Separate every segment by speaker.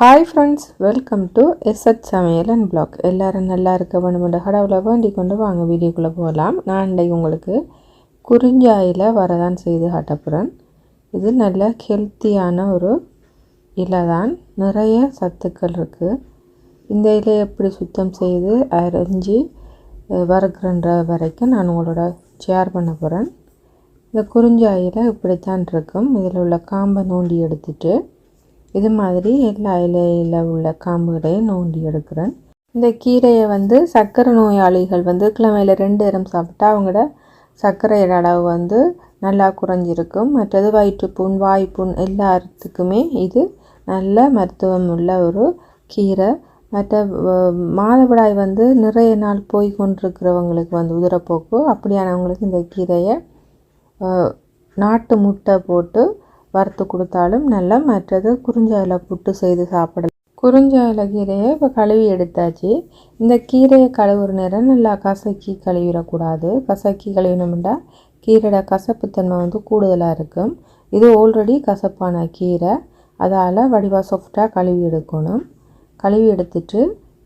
Speaker 1: Hi friends welcome to SH சமையல் and blog எல்லோரும் நல்லா இருக்க வேணுமென்ற கடவுளை வேண்டிக் கொண்டு வாங்க வீடியோக்குள்ளே போகலாம். நான் இன்றைக்கு உங்களுக்கு குறிஞ்சாயில் வரதான் செய்து காட்டப்புறேன் இது நல்ல ஹெல்த்தியான ஒரு இலை தான் நிறைய சத்துக்கள் இருக்குது இந்த இலையை எப்படி சுத்தம் செய்து அரைஞ்சி அஹ், வறுக்கிறன்ற வரைக்கும் நான் உங்களோட ஷேர் பண்ண போகிறேன் இந்த குறிஞ்சாயில் இப்படித்தான் இருக்கும். இதில் உள்ள காம்பை நோண்டி எடுத்துகிட்டு இது மாதிரி எல்லா இலையில் உள்ள காம்புகளையும் நோண்டி எடுக்கிறேன். இந்த கீரையை வந்து சர்க்கரை நோயாளிகள் வந்து கிழமையில் ரெண்டு நேரம் சாப்பிட்டா அவங்களோட சர்க்கரையோட அளவு வந்து நல்லா குறைஞ்சிருக்கும். மற்றது வயிற்றுப்புண் வாய்ப்புண் எல்லாத்துக்குமே இது நல்ல மருத்துவம் உள்ள ஒரு கீரை. மற்ற மாதவிடாய் வந்து நிறைய நாள் போய் கொண்டிருக்கிறவங்களுக்கு வந்து உதிரப்போக்கு. அப்படியானவங்களுக்கு இந்த கீரையை நாட்டு முட்டை போட்டு வறுத்து கொடுத்தாலும் நல்லா மற்றது குறிஞ்சாயில புட்டு செய்து சாப்பிடலாம். குறிஞ்சாயில கீரையை இப்போ கழுவி எடுத்தாச்சு. இந்த கீரையை கழுவுற நேரம் நல்லா கசக்கி கழுவிடக்கூடாது. கசக்கி கழுவினோம்னா கீரையோட கசப்புத்தன்மை வந்து கூடுதலாக இருக்கும். இது ஆல்ரெடி கசப்பான கீரை. அதால் வடிவாக சாஃப்டாக கழுவி எடுக்கணும். கழுவி எடுத்துட்டு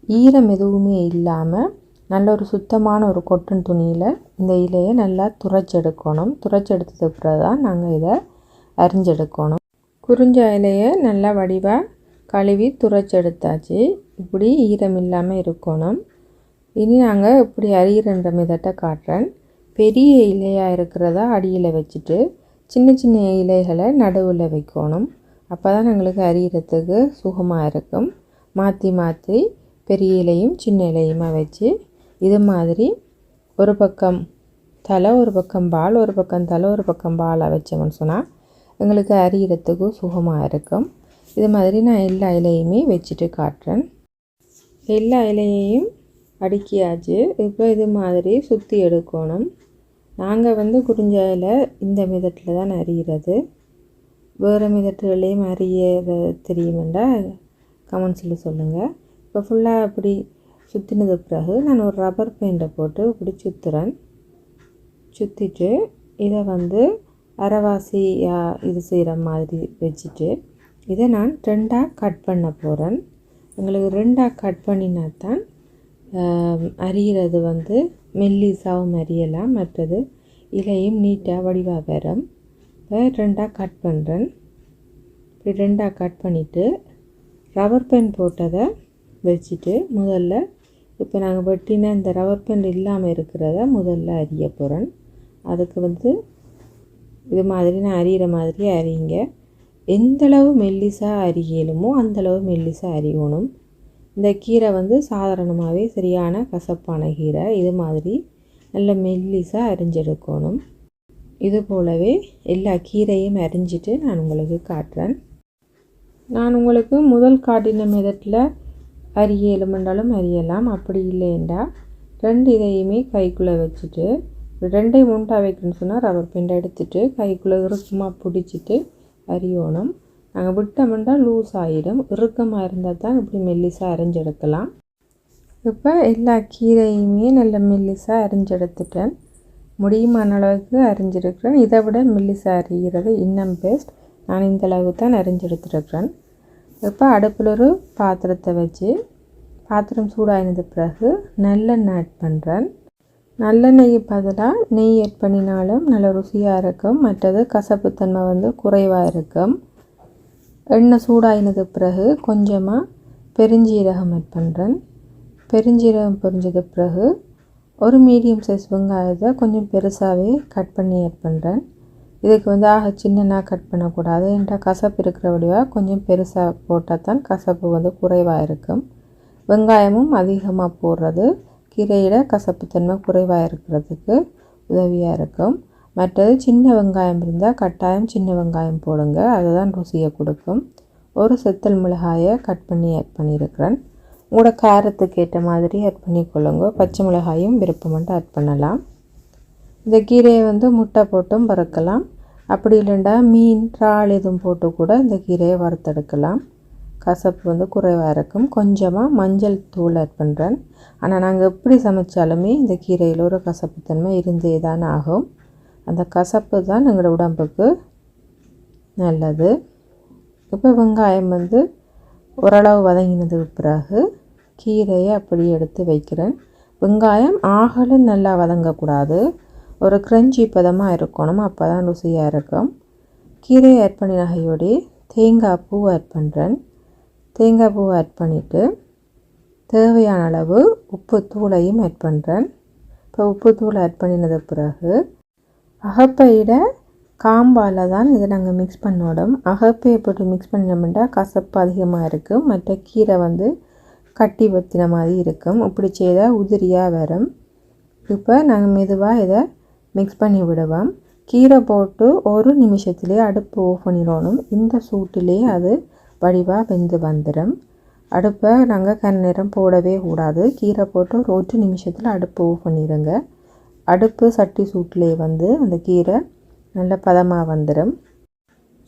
Speaker 1: ஈரம் எதுவுமே இல்லாமல் நல்ல ஒரு சுத்தமான ஒரு கொட்டன் துணியில் இந்த இலையை நல்லா துரைச்செடுக்கணும் துரைச்செடுத்ததுக்கு பிறகு தான் நாங்கள் இதை அரிஞ்செடுக்கணும் குறிஞ்ச இலையை நல்லா வடிவாக கழுவி துரைச்செடுத்தாச்சு இப்படி ஈரம் இல்லாமல் இருக்கணும். இனி நாங்கள் இப்படி அரியிறன்ற மிதட்டை காட்டுறேன். பெரிய இலையாக இருக்கிறத அடியில் வச்சுட்டு சின்ன சின்ன இலைகளை நடுவில் வைக்கணும். அப்போ தான் எங்களுக்கு அரியிறதுக்கு சுகமாக இருக்கும். மாற்றி மாற்றி பெரிய இலையும் சின்ன இலையுமா வச்சு இது மாதிரி ஒரு பக்கம் தலை ஒரு பக்கம் பால் ஒரு பக்கம் தலை ஒரு பக்கம் பாலாக வச்சோம்னு சொன்னால் எங்களுக்கு அரியிறத்துக்கும் சுகமாக இருக்கும். இது மாதிரி நான் எல்லா இலையுமே வச்சுட்டு காட்டுறேன். எல்லா இலையையும் அடுக்கியாச்சு. இப்போ இது மாதிரி சுற்றி எடுக்கணும். நாங்கள் வந்து குறிஞ்ச இலை இந்த மிதட்டில் தான் அறிகிறது வேறு மிதட்டுகளையும் அறிய தெரியுமெண்டா? கமெண்ட்ஸில் சொல்லுங்கள் இப்போ ஃபுல்லாக அப்படி சுற்றினது பிறகு நான் ஒரு ரப்பர் பெயிண்டை போட்டு இப்படி சுற்றுறேன் சுற்றிட்டு இதை வந்து அரைவாசியாக இது செய்கிற மாதிரி வச்சுட்டு இதை நான் ரெண்டாக கட் பண்ண போகிறேன் எங்களுக்கு ரெண்டாக கட் பண்ணினா தான் அறிகிறது வந்து மெல்லிசாவும் அறியலாம் மற்றது இலையும் நீட்டாக வடிவாக வரும். இப்போ ரெண்டாக கட் பண்ணுறேன் இப்படி ரெண்டாக கட் பண்ணிவிட்டு ரவர் பென் போட்டதை வச்சுட்டு முதல்ல இப்போ நாங்கள் வெட்டின இந்த ரவர் பென் இல்லாமல் இருக்கிறத முதல்ல அரிய போகிறேன் அதுக்கு வந்து இது மாதிரி நான் அறிகிற மாதிரி அறியுங்க எந்தளவு மெல்லிசாக அரியலுமோ அந்தளவு மெல்லிசாக அரியணும் இந்த கீரை வந்து சாதாரணமாகவே சரியான கசப்பான கீரை. இது மாதிரி நல்ல மெல்லிசாக அரிஞ்செடுக்கணும். இது போலவே எல்லா கீரையும் அரிஞ்சிட்டு நான் உங்களுக்கு காட்டுறேன். நான் உங்களுக்கு முதல் காட்டின மெதட்டில் அரிய எலுமெண்டாலும் அறியலாம் அப்படி இல்லைண்டா ரெண்டு இதையுமே கைக்குள்ளே வச்சுட்டு ரெண்டையும் உண்டா வைக்கணும்னு சொன்னால் ரவர் பெண்டை எடுத்துட்டு கைக்குள்ளே இறுக்கமாக பிடிச்சிட்டு அரியணும். நாங்கள் விட்டோம்னா லூஸ் ஆகிடும் இறுக்கமாக இருந்தால் தான் இப்படி மெல்லிசாக அரைஞ்செடுக்கலாம் இப்போ எல்லா கீரையுமே நல்ல மெல்லிசாக அரிஞ்செடுத்துட்டேன் முடியுமான அளவுக்கு அரிஞ்சிருக்கிறேன் இதை விட மெல்லிசாக அரிகிறது இன்னும் பெஸ்ட் நான் இந்த அளவுக்கு தான் அரிஞ்செடுத்துருக்கிறேன் இப்போ அடுப்பில் ஒரு பாத்திரத்தை வச்சு பாத்திரம் சூடாயினது பிறகு நல்லெண்ணெய் ஆட் பண்ணுறேன் நல்லெண்ணெய் பதிலாக நெய் ஆட் பண்ணினாலும் நல்ல ருசியாக இருக்கும். மற்றது கசப்புத்தன்மை வந்து குறைவாக இருக்கும். எண்ணெய் சூடாயினது பிறகு கொஞ்சமாக பெருஞ்சீரகம் ஆட் பண்ணுறேன் பெருஞ்சீரகம் பொரிஞ்சது பிறகு ஒரு மீடியம் சைஸ் வெங்காயத்தை கொஞ்சம் பெருசாகவே கட் பண்ணி ஆட் பண்ணுறேன் இதுக்கு வந்து ஆக சின்னனாக கட் பண்ணக்கூடாது. என்கிட்ட கசப்பு இருக்கிற வழியாக கொஞ்சம் பெருசாக போட்டால் தான் கசப்பு வந்து குறைவாக இருக்கும். வெங்காயமும் அதிகமாக போடுறது. கீரையில் கசப்புத்தன்மை குறைவாக இருக்கிறதுக்கு உதவியாக இருக்கும். மற்றது சின்ன வெங்காயம் இருந்தால் கட்டாயம் சின்ன வெங்காயம் போடுங்க. அதுதான் ருசியை கொடுக்கும். ஒரு செத்தல் மிளகாயை கட் பண்ணி ஆட் பண்ணியிருக்கிறேன் உங்களோட காரத்துக்கு ஏற்ற மாதிரி ஆட் பண்ணிக்கொள்ளுங்க. பச்சை மிளகாயும் விருப்பமட்டு ஆட் பண்ணலாம். இந்த கீரையை வந்து முட்டை போட்டும் வறுக்கலாம். அப்படி இல்லைண்டா மீன் இறால் எதுவும் போட்டு கூட இந்த கீரையை வறுத்தெடுக்கலாம். கசப்பு வந்து குறைவாக இருக்கும். கொஞ்சமாக மஞ்சள் தூள் ஆட் பண்ணுறேன் ஆனால் நாங்கள் எப்படி சமைச்சாலுமே இந்த கீரையில் ஒரு கசப்புத்தன்மை இருந்தே தான் ஆகும். அந்த கசப்பு தான் எங்களோட உடம்புக்கு நல்லது. இப்போ வெங்காயம் வந்து ஓரளவு வதங்கினதுக்கு பிறகு கீரையை அப்படி எடுத்து வைக்கிறேன். வெங்காயம் ஆகலும் நல்லா வதங்கக்கூடாது. ஒரு கிரஞ்சி பதமாக இருக்கணும். அப்போ தான் ருசியாக இருக்கும். கீரையை ஆட் பண்ணி நகையோடி தேங்காய் பூ ஆட் பண்ணுறேன் தேங்காய் பூ ஆட் பண்ணிவிட்டு தேவையான அளவு உப்பு தூளையும் ஆட் பண்ணுறேன் இப்போ உப்பு தூள் ஆட் பண்ணினது பிறகு அகப்பையிட காம்பால் தான் இதை நாங்கள் மிக்ஸ் பண்ணோடும் அகப்பையை போட்டு மிக்ஸ் பண்ணோம்னா கசப்பு அதிகமாக இருக்கும். மற்ற கீரை வந்து கட்டி வத்தின மாதிரி இருக்கும். இப்படி செய்தால் உதிரியாக வரும். இப்போ நாங்கள் மெதுவாக இதை மிக்ஸ் பண்ணி விடுவோம். கீரை போட்டு ஒரு நிமிஷத்துலேயே அடுப்பு ஓஃப் பண்ணிடணும். இந்த சூட்டிலே அது வடிவாக வெந்து வந்துடும். அடுப்பை நாங்கள் கண் நேரம் போடவே கூடாது. கீரை போட்டு ஒரு ஒரு நிமிஷத்தில் அடுப்பு ஆஃப் பண்ணிடுங்க அடுப்பு சட்டி சூட்டிலே வந்து அந்த கீரை நல்ல பதமாக வந்துடும்.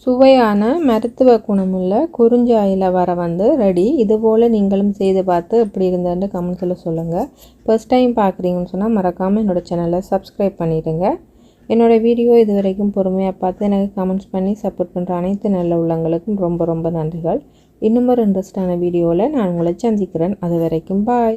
Speaker 1: சுவையான மருத்துவ குணமுள்ள குறிஞ்சாயில் வர வந்து ரெடி இதுபோல் நீங்களும் செய்து பார்த்து எப்படி இருந்ததுன்னு கமெண்ட்ஸில் சொல்லுங்கள் ஃபர்ஸ்ட் டைம் பார்க்குறீங்கன்னு சொன்னால் மறக்காமல் என்னோடய சேனலை சப்ஸ்கிரைப் பண்ணிடுங்க. என்னோடய வீடியோ இது வரைக்கும் பொறுமையாக பார்த்து எனக்கு கமெண்ட்ஸ் பண்ணி சப்போர்ட் பண்ணுற அனைத்து நல்ல உள்ளங்களுக்கும் ரொம்ப ரொம்ப நன்றிகள். இன்னும் ஒரு இன்ட்ரெஸ்டான வீடியோவில் நான் உங்களை சந்திக்கிறேன். அது வரைக்கும் பாய்